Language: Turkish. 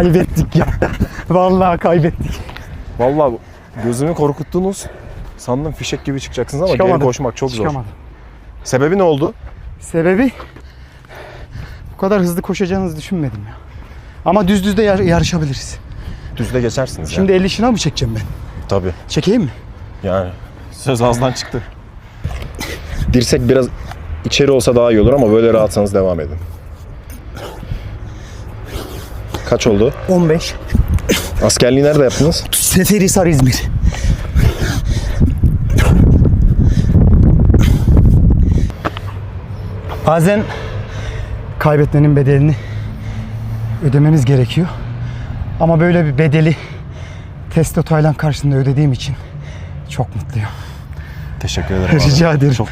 Kaybettik ya. Vallahi kaybettik. Vallahi gözümü korkuttunuz. Sandım fişek gibi çıkacaksınız ama Çıkamadım. geri koşmak çok zor. Çıkamadım. Sebebi ne oldu? Sebebi bu kadar hızlı koşacağınızı düşünmedim ya. Ama düz düz de yar- yarışabiliriz. Düzde geçersiniz Şimdi 50 şınav mı çekeceğim ben? ya. Tabii. Çekeyim mi? Yani söz ağızdan çıktı. Dirsek biraz içeri olsa daha iyi olur ama böyle rahatsanız devam edin. Kaç oldu? 15. Askerliği nerede yaptınız? Seferihisar İzmir. Bazen kaybetmenin bedelini ödememiz gerekiyor. Ama böyle bir bedeli Testo Taylan karşısında ödediğim için çok mutluyum. Teşekkür ederim. Rica ederim. Çok